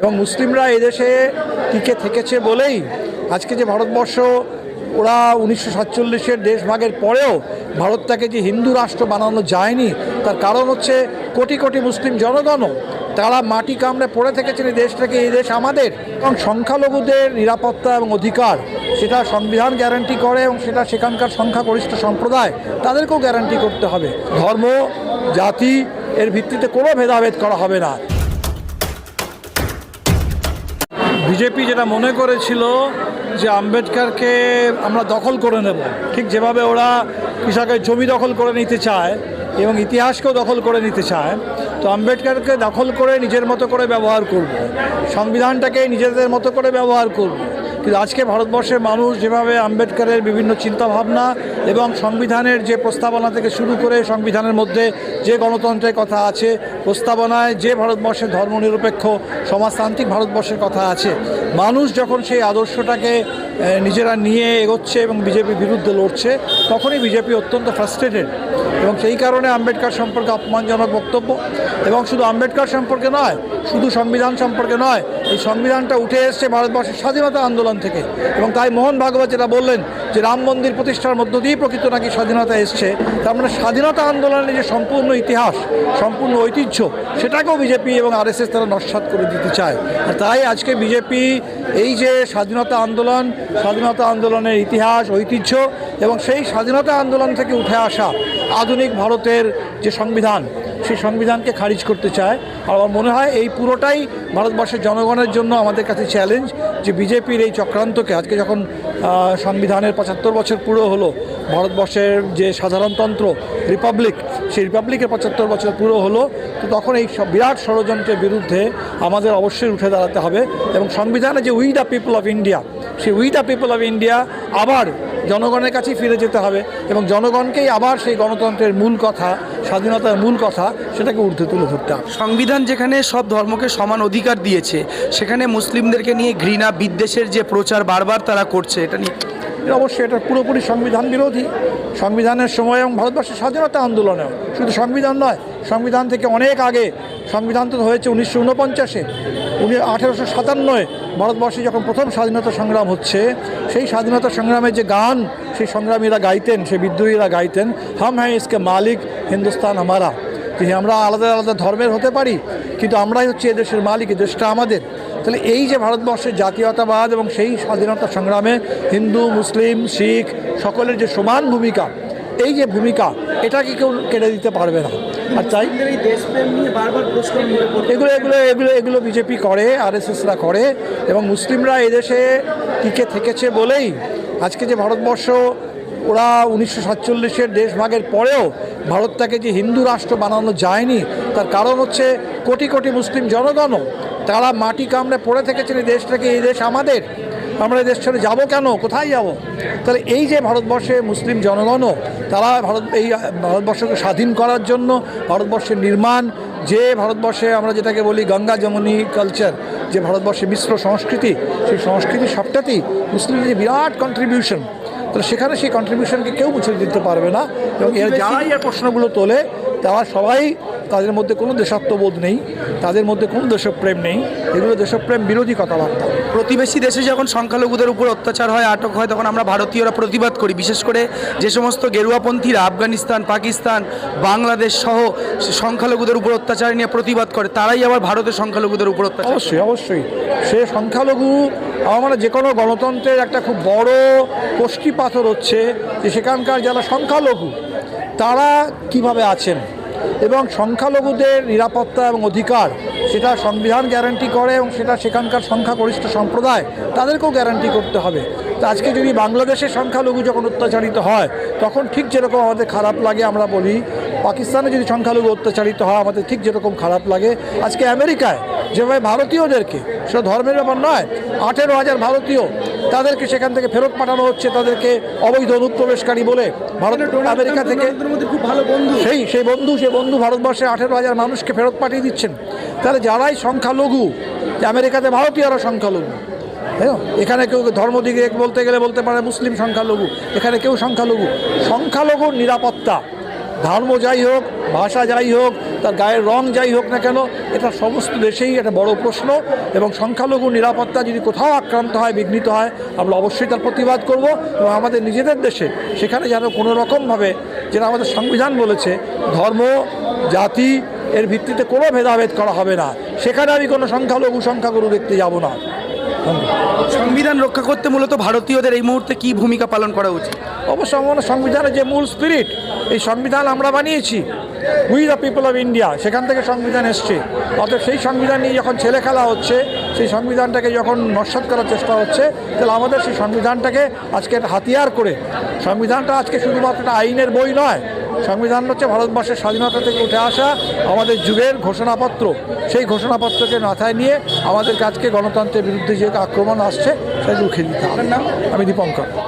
এবং মুসলিমরা এদেশে টিকে থেকেছে বলেই আজকে যে ভারতবর্ষ, ওরা উনিশশো সাতচল্লিশের দেশভাগের পরেও ভারতটাকে যে হিন্দু রাষ্ট্র বানানো যায়নি, তার কারণ হচ্ছে কোটি কোটি মুসলিম জনগণও তারা মাটি কামড়ে পড়ে থেকেছেন এই দেশটাকে, এই দেশ আমাদের। এবং সংখ্যালঘুদের নিরাপত্তা এবং অধিকার, সেটা সংবিধান গ্যারান্টি করে এবং সেটা সেখানকার সংখ্যাগরিষ্ঠ সম্প্রদায়, তাদেরকেও গ্যারান্টি করতে হবে। ধর্ম, জাতি, এর ভিত্তিতে কোনো ভেদাভেদ করা হবে না। বিজেপি যেটা মনে করেছিল যে আম্বেদকারকে আমরা দখল করে নেব, ঠিক যেভাবে ওরা কৃষকের জমি দখল করে নিতে চায় এবং ইতিহাসকেও দখল করে নিতে চায়, তো আম্বেদকারকে দখল করে নিজের মতো করে ব্যবহার করব। সংবিধানটাকে নিজেদের মতো করে ব্যবহার করব। কিন্তু আজকে ভারতবর্ষের মানুষ যেভাবে আম্বেদকারের বিভিন্ন চিন্তাভাবনা এবং সংবিধানের যে প্রস্তাবনা থেকে শুরু করে সংবিধানের মধ্যে যে গণতন্ত্রের কথা আছে, প্রস্তাবনায় যে ভারতবর্ষের ধর্মনিরপেক্ষ, সমাজতান্ত্রিক ভারতবর্ষের কথা আছে, মানুষ যখন সেই আদর্শটাকে নিজেরা নিয়ে এগোচ্ছে এবং বিজেপির বিরুদ্ধে লড়ছে, তখনই বিজেপি অত্যন্ত ফ্রাস্ট্রেটেড এবং সেই কারণে আম্বেদকার সম্পর্কে অপমানজনক বক্তব্য এবং শুধু আম্বেদকার সম্পর্কে নয়, শুধু সংবিধান সম্পর্কে নয় এই সংবিধানটা উঠে এসছে ভারতবর্ষের স্বাধীনতা আন্দোলন থেকে। এবং তাই মোহন ভাগবত যেটা বললেন যে রাম মন্দির প্রতিষ্ঠার মধ্য দিয়েই প্রকৃত নাকি স্বাধীনতা এসছে, তার মানে স্বাধীনতা আন্দোলনের যে সম্পূর্ণ ইতিহাস, সম্পূর্ণ ঐতিহ্য, সেটাকেও বিজেপি এবং আরএসএস তারা নস্বাত করে দিতে চায়। আর তাই আজকে বিজেপি এই যে স্বাধীনতা আন্দোলন, স্বাধীনতা আন্দোলনের ইতিহাস, ঐতিহ্য এবং সেই স্বাধীনতা আন্দোলন থেকে উঠে আসা আধুনিক ভারতের যে সংবিধান সেই সংবিধানকে খারিজ করতে চায়। আর আমার মনে হয় এই পুরোটাই ভারতবর্ষের জনগণের জন্য আমাদের কাছে চ্যালেঞ্জ যে বিজেপির এই চক্রান্তকে আজকে যখন সংবিধানের পঁচাত্তর বছর পুরো হলো, ভারতবর্ষের যে সাধারণতন্ত্র রিপাবলিক সেই রিপাবলিকের পঁচাত্তর বছর পুরো হলো, তো তখন এই বিরাট ষড়যন্ত্রের বিরুদ্ধে আমাদের অবশ্যই উঠে দাঁড়াতে হবে এবং সংবিধানে যে we the people of India সেই we the people of India আবার জনগণের কাছেই ফিরে যেতে হবে এবং জনগণকেই আবার সেই গণতন্ত্রের মূল কথা স্বাধীনতার মূল কথা সেটাকে ঊর্ধ্বে তুলে ধরতে হবে। সংবিধান যেখানে সব ধর্মকে সমান অধিকার দিয়েছে সেখানে মুসলিমদেরকে নিয়ে ঘৃণা বিদ্বেষের যে প্রচার বারবার তারা করছে এটা নিয়ে অবশ্যই এটা পুরোপুরি সংবিধান বিরোধী। সংবিধানের সময় এবং ভারতবর্ষের স্বাধীনতা আন্দোলনেও শুধু সংবিধান নয় সংবিধান থেকে অনেক আগে সংবিধান তো হয়েছে উনিশশো উনপঞ্চাশে। উনি আঠেরোশো সাতান্নয় ভারতবর্ষে যখন প্রথম স্বাধীনতা সংগ্রাম হচ্ছে সেই স্বাধীনতা সংগ্রামের যে গান সেই সংগ্রামীরা গাইতেন সেই বিদ্রোহীরা গাইতেন হাম হ্যাঁ ইসকে মালিক হিন্দুস্তান আমারা যে আমরা আলাদা আলাদা ধর্মের হতে পারি কিন্তু আমরাই হচ্ছে এদেশের মালিক দেশটা আমাদের। তাহলে এই যে ভারতবর্ষের জাতীয়তাবাদ এবং সেই স্বাধীনতা সংগ্রামে হিন্দু মুসলিম শিখ সকলের যে সমান ভূমিকা এই যে ভূমিকা এটাকে কেউ কেড়ে দিতে পারবে না। আর তাই এগুলো এগুলো এগুলো এগুলো বিজেপি করে আরএসএসরা করে এবং মুসলিমরা এদেশে টিকে থেকেছে বলেই আজকে যে ভারতবর্ষ, ওরা উনিশশো সাতচল্লিশের দেশভাগের পরেও ভারতটাকে যে হিন্দু রাষ্ট্র বানানো যায়নি, তার কারণ হচ্ছে কোটি কোটি মুসলিম জনগণও তারা মাটি কামড়ে পড়ে থেকেছেন এই দেশটাকে এই দেশ আমাদের? আমরা দেশ ছেড়ে যাব কেন? কোথায় যাব? তাহলে এই যে ভারতবর্ষে মুসলিম জনগণও তারা ভারত, এই ভারতবর্ষকে স্বাধীন করার জন্য, ভারতবর্ষের নির্মাণ যে ভারতবর্ষে আমরা যেটাকে বলি গঙ্গা যমুনি কালচার যে ভারতবর্ষে মিশ্র সংস্কৃতি সেই সংস্কৃতি সবটাতেই মুসলিম যে বিরাট কন্ট্রিবিউশন তাহলে সেখানে সেই কন্ট্রিবিউশনকে কেউ মুছে দিতে পারবে না। এবং এর যারাই এই প্রশ্নগুলো তোলে তারা সবাই তাদের মধ্যে কোনো দেশাত্মবোধ নেই তাদের মধ্যে কোনো দেশপ্রেম নেই এগুলো দেশপ্রেম বিরোধী কথাবার্তা। প্রতিবেশী দেশে যখন সংখ্যালঘুদের উপর অত্যাচার হয় আটক হয় তখন আমরা ভারতীয়রা প্রতিবাদ করি। বিশেষ করে যে সমস্ত গেরুয়াপন্থীরা আফগানিস্তান পাকিস্তান বাংলাদেশ সহ সংখ্যালঘুদের উপর অত্যাচার নিয়ে প্রতিবাদ করে তারাই আবার ভারতের সংখ্যালঘুদের উপর অত্যাচার অবশ্যই অবশ্যই। সে সংখ্যালঘু আমার মানে যে কোনো গণতন্ত্রের একটা খুব বড় কোষ্ঠী পাথর হচ্ছে যে সেখানকার যারা সংখ্যালঘু তারা কীভাবে আছেন? এবং সংখ্যালঘুদের নিরাপত্তা এবং অধিকার, সেটা সংবিধান গ্যারান্টি করে এবং সেটা সেখানকার সংখ্যাগরিষ্ঠ সম্প্রদায়, তাদেরকেও গ্যারান্টি করতে হবে। তো আজকে যদি বাংলাদেশের সংখ্যালঘু যখন অত্যাচারিত হয়, তখন ঠিক যেরকম আমাদের খারাপ লাগে আমরা বলি, পাকিস্তানে যদি সংখ্যালঘু অত্যাচারিত হয়, আমাদের ঠিক যেরকম খারাপ লাগে। আজকে আমেরিকায় যেভাবে ভারতীয়দেরকে সেটা ধর্মের ব্যাপার নয় আঠেরো হাজার ভারতীয় তাদেরকে সেখান থেকে ফেরত পাঠানো হচ্ছে তাদেরকে অবৈধ অনুপ্রবেশকারী বলে ভারত আমেরিকা থেকে খুব ভালো বন্ধু সেই সেই বন্ধু সেই বন্ধু ভারতবর্ষে আঠেরো হাজার মানুষকে ফেরত পাঠিয়ে দিচ্ছেন তাহলে যারাই সংখ্যালঘু যে আমেরিকাতে ভারতীয়রা সংখ্যালঘু না? এখানে কেউ ধর্ম দিকে বলতে গেলে বলতে পারে মুসলিম সংখ্যালঘু এখানে কেউ সংখ্যালঘু সংখ্যালঘুর নিরাপত্তা ধর্ম যাই হোক ভাষা যাই হোক তার গায়ের রং যাই হোক না কেন, এটা সমস্ত দেশেই একটা বড় প্রশ্ন এবং সংখ্যালঘু নিরাপত্তা যদি কোথাও আক্রান্ত হয়, বিঘ্নিত হয়, আমরা অবশ্যই তার প্রতিবাদ করব এবং আমাদের নিজেদের দেশে সেখানে যেন কোনো রকমভাবে যেটা আমাদের সংবিধান বলেছে, ধর্ম, জাতি, এর ভিত্তিতে কোনো ভেদাভেদ করা হবে না। সেখানে আমি কোনো সংখ্যালঘু, সংখ্যাগুরু দেখতে যাব না। সংবিধান রক্ষা করতে মূলত ভারতীয়দের এই মুহূর্তে কি ভূমিকা পালন করা উচিত? অবশ্য আমার সংবিধানের যে মূল স্পিরিট এই সংবিধান আমরা বানিয়েছি। We the people of India সেখান থেকে সংবিধান এসছে। অতএব সেই সংবিধান নিয়ে যখন ছেলে খেলা হচ্ছে, সেই সংবিধানটাকে যখন নস্বাত করার চেষ্টা হচ্ছে, তাহলে আমাদের সেই সংবিধানটাকে আজকে হাতিয়ার করে, সংবিধানটা আজকে শুধুমাত্র আইনের বই নয় সংবিধান হচ্ছে ভারতবর্ষের স্বাধীনতা থেকে উঠে আসা আমাদের যুগের ঘোষণাপত্র। সেই ঘোষণাপত্রকে মাথায় নিয়ে আমাদের কাজকে গণতন্ত্রের বিরুদ্ধে যে আক্রমণ আসছে সেটা রুখে দিতে হবে। আমি দীপঙ্কর।